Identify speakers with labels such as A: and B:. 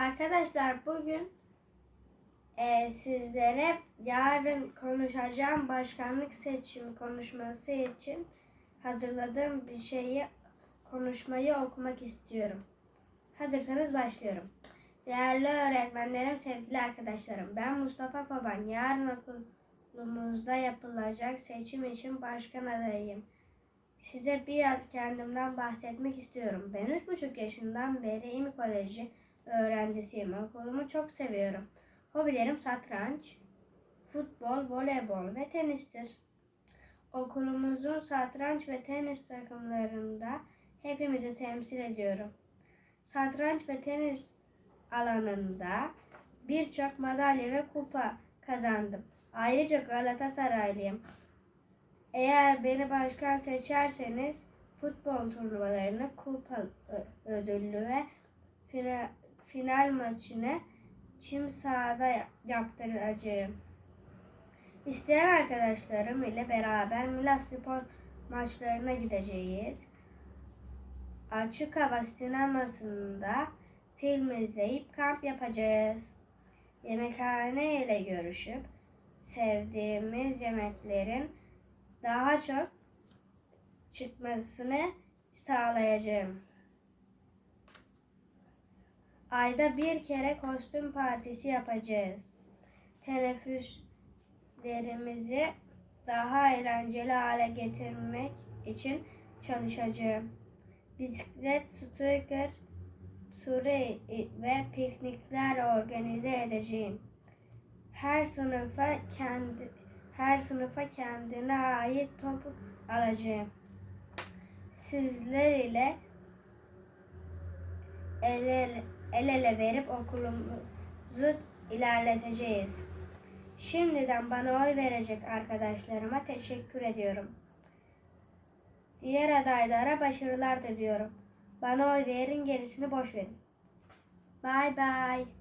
A: Arkadaşlar bugün e, sizlere yarın konuşacağım başkanlık seçimi konuşması için hazırladığım bir şeyi konuşmayı okumak istiyorum. Hazırsanız başlıyorum. Değerli öğretmenlerim, sevgili arkadaşlarım. Ben Mustafa Koban. Yarın okulumuzda yapılacak seçim için başkan adayıyım. Size biraz kendimden bahsetmek istiyorum. Ben 3,5 yaşından beri İMİ Koleji öğrencisiyim. Okulumu çok seviyorum. Hobilerim satranç, futbol, voleybol ve tenistir. Okulumuzun satranç ve tenis takımlarında hepimizi temsil ediyorum. Satranç ve tenis alanında birçok madalya ve kupa kazandım. Ayrıca Galatasaraylıyım. Eğer beni başkan seçerseniz futbol turnuvalarını, kupa ödüllü ve final, final maçını çim sahada ya- yaptıracağım. İsteyen arkadaşlarım ile beraber Milas Spor maçlarına gideceğiz. Açık hava sinemasında film izleyip kamp yapacağız. Yemekhane ile görüşüp sevdiğimiz yemeklerin daha çok çıkmasını sağlayacağım. Ayda bir kere kostüm partisi yapacağız. Teneffüslerimizi daha eğlenceli hale getirmek için çalışacağım. Bisiklet, scooter, turu ve piknikler organize edeceğim. Her sınıfa kendi her sınıfa kendine ait top alacağım. Sizler ile el ele, el ele verip okulumuzu ilerleteceğiz. Şimdiden bana oy verecek arkadaşlarıma teşekkür ediyorum. Diğer adaylara başarılar diliyorum. Bana oy verin gerisini boş verin. Bye bye.